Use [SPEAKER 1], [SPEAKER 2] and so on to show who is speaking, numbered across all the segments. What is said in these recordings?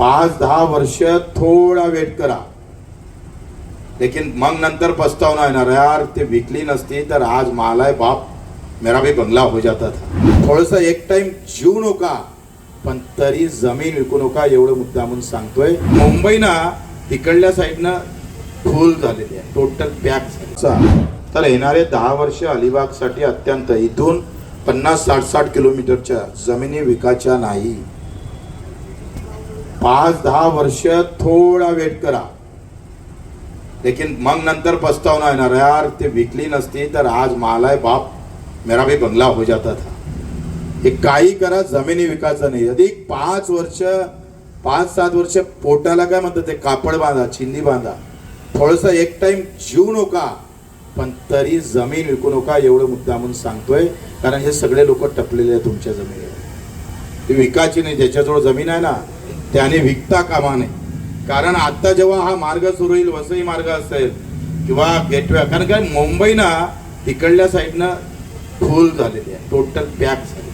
[SPEAKER 1] पाच दहा वर्ष थोडा वेट करा. लेकिन मग नंतर पस्तावना येणार. यार ते विकली नसती तर आज मालाय बाप मेरा भी बंगला हो जाता था. थोडस एक टाइम जीव नका पण तरी जमीन विकू नका एवढं मुद्दा म्हणून सांगतोय. मुंबई ना तिकडल्या साईडनं फुल झालेली आहे. टोटल पॅक तर येणारे दहा वर्ष अलिबागसाठी अत्यंत इथून पन्नास साठ साठ किलोमीटरच्या जमिनी विकायच्या नाही. पाच दहा वर्ष थोडा वेट करा. लेकिन मग नंतर पस्तावना येणार. यार ते विकली नसती तर आज मालाय बाप मेरा भी बंगला हो जाता था. हे काही करा जमिनी विकायचं नाही. अधिक पाच वर्ष पाच सात वर्ष पोटाला काय म्हणतात ते? कापड बांधा चिंदी बांधा. थोडस एक टाइम जीव नका पण तरी जमीन विकू नका एवढं मुद्दा म्हणून सांगतोय. कारण हे सगळे लोक टपलेले आहेत तुमच्या जमिनीवर. ती विकायची नाही ज्याच्याजवळ जमीन आहे ना त्याने विकता कामा नये. कारण आता जेव्हा हा मार्ग सुरू होईल वसई मार्ग असेल किंवा गेटवे कारण काय मुंबई ना तिकडल्या साईडनं फुल झालेली आहे टोटल पॅक झाले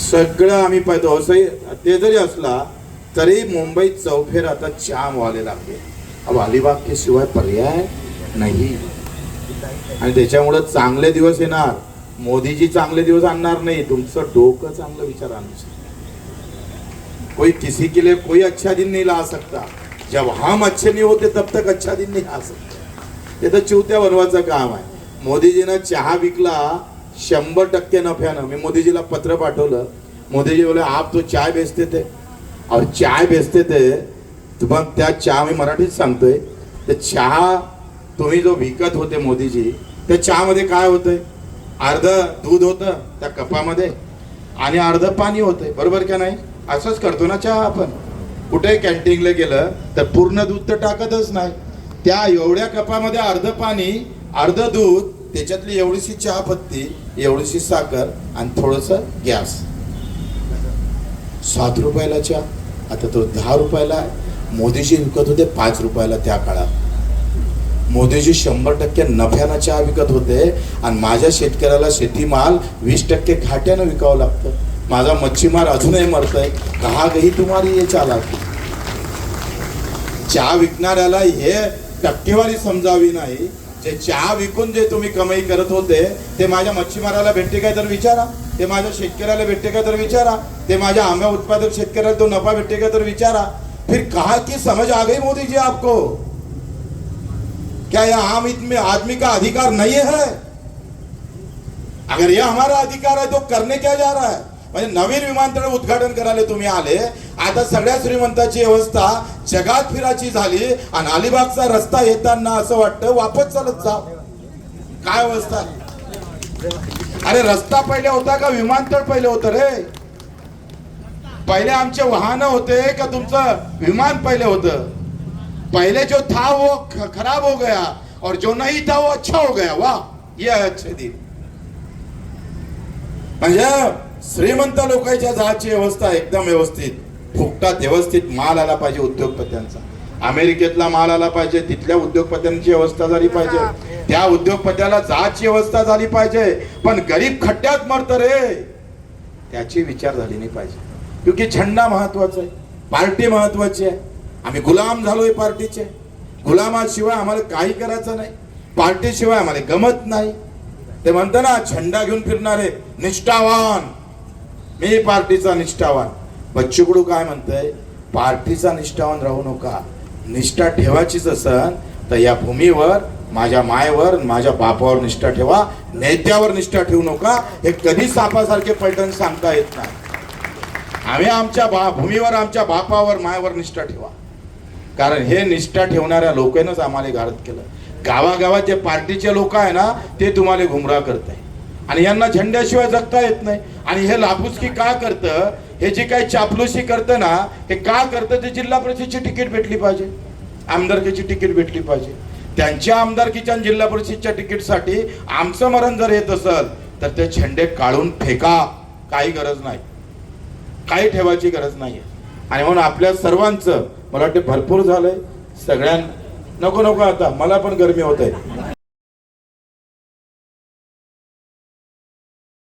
[SPEAKER 1] सगळं आम्ही पाहतो. वसई ते जरी असला तरी मुंबई चौफेर आता जाम व्हायला लागले अब अलिबाग के शिवाय पर्याय नाही. आणि त्याच्यामुळं चांगले दिवस येणार. मोदीजी चांगले दिवस आणणार नाही. तुमचं डोकं चांगलं विचार आणू कोई किसी के लिए कोई अच्छा दिन नहीं ला सकता। जब हम अच्छे नहीं होते तब तक अच्छा दिन नहीं आ सकता। ते तर चिवत्या बनवायचं काम आहे। मोदीजीनं चहा विकला शंभर टक्के नफ्यानं. मी मोदीजीला पत्र पाठवलं. मोदीजी बोले आप तो चाय बेचते थे. और चाय बेचते थे तुम्हाला मग त्या चहा मी मराठीत सांगतोय तर चहा तुम्ही जो विकत होते मोदीजी त्या चहामध्ये काय होतंय? अर्ध दूध होतं त्या कपामध्ये आणि अर्ध पाणी होतंय. बरोबर का नाही? असंच करतो ना चहा आपण. कुठे कॅन्टीनला गेलं तर पूर्ण दूध तर टाकतच नाही. त्या एवढ्या कपामध्ये अर्ध पाणी अर्ध दूध त्याच्यातली एवढीशी चहा पत्ती एवढीशी साखर आणि थोडस गॅस. सात रुपयाला चहा. आता तो दहा रुपयाला आहे. मोदीजी विकत होते पाच रुपयाला त्या काळात. मोदीजी शंभर टक्के नफ्यानं चहा विकत होते आणि माझ्या शेतकऱ्याला शेतीमाल वीस टक्के घाट्यानं विकावं लागतं. माझा मच्छीमार अजूनही मरतोय. कहा तुम्हाला तुम्हारी ये चालाकी. चहा विकणाऱ्याला हे टक्केवारी समजावी नाही. जे चहा विकून जे तुम्ही कमाई करत होते ते माझ्या मच्छीमाराला भेटते काय तर विचारा. ते माझ्या शेतकऱ्याला भेटते का तर विचारा. ते माझ्या आंब्या उत्पादक शेतकऱ्याला तो नफा भेटते का तर विचारा. फिर कहा की समझ आ गई मोदी जी आपको? क्या यह आम इतने आदमी का अधिकार नहीं है? अगर यह हमारा अधिकार है तो करने क्या जा रहा है? म्हणजे नवीन विमानतळ उद्घाटन करायला तुम्ही आले. आता सगळ्या श्रीमंताची अवस्था जगात फिराची झाली आणि अलिबागचा रस्ता येताना असं वाटतं वापस चालत जा. काय अवस्था? अरे रस्ता पहिले होता का विमानतळ पहिले होतं रे? पहिले आमचे वाहन होते का तुमचं विमान पहिले होतं? पहिले जो था वो हो, खराब हो गया और जो नहीं था वो अच्छा हो गया. वाह ये अच्छे दिन. म्हणजे श्रीमंत लोकांच्या जाची अवस्था एकदम व्यवस्थित. फुकटात व्यवस्थित माल आला पाहिजे उद्योगपत्यांचा. अमेरिकेतला माल आला पाहिजे तिथल्या उद्योगपत्यांची अवस्था झाली पाहिजे. त्या उद्योगपत्याला जाची अवस्था झाली पाहिजे. पण गरीब खड्ड्यात मरत रे. त्याची विचार झाली नाही पाहिजे. क्योंकि झंडा महत्त्वाचा आहे. पार्टी महत्वाची आहे. आम्ही गुलाम झालोय पार्टीचे. गुलामाशिवाय आम्हाला काही करायचं नाही. पार्टीशिवाय आम्हाला गमत नाही. ते म्हणतं ना झेंडा घेऊन फिरणारे निष्ठावान. मी पार्टीचा निष्ठावान. बच्चूकडू काय म्हणतंय? पार्टीचा निष्ठावान राहू नका. निष्ठा ठेवायचीच असन तर या भूमीवर माझ्या मायवर माझ्या बापावर निष्ठा ठेवा. नेत्यावर निष्ठा ठेवू नका. हे कधी सापासारखे पैठण सांगता येत नाही. आम्ही आमच्या बा भूमीवर आमच्या बापावर मायावर निष्ठा ठेवा. कारण हे निष्ठा ठेवणाऱ्या लोकांनाच आम्हाला गारद केलं. गावागावात जे पार्टीचे लोक आहे ना ते तुम्हाला गुमराह करत आहे आणि यांना झेंड्याशिवाय जगता येत नाही. आणि हे लापूसकी का करतं? हे जे काही चापलुसी करतं ना हे का करतं? ते जिल्हा परिषदची तिकीट भेटली पाहिजे. आमदारकीची तिकीट भेटली पाहिजे. त्यांच्या आमदारकीच्या जिल्हा परिषदच्या तिकीटसाठी आमचं मरण जर येत असेल तर ते झेंडे काढून फेका. काही गरज नाही. काही ठेवायची गरज नाही आणि म्हणून आपल्या सर्वांचं मला वाटते भरपूर झालंय. सगळ्यां नको नको आता. मला पण गरमी होत आहे.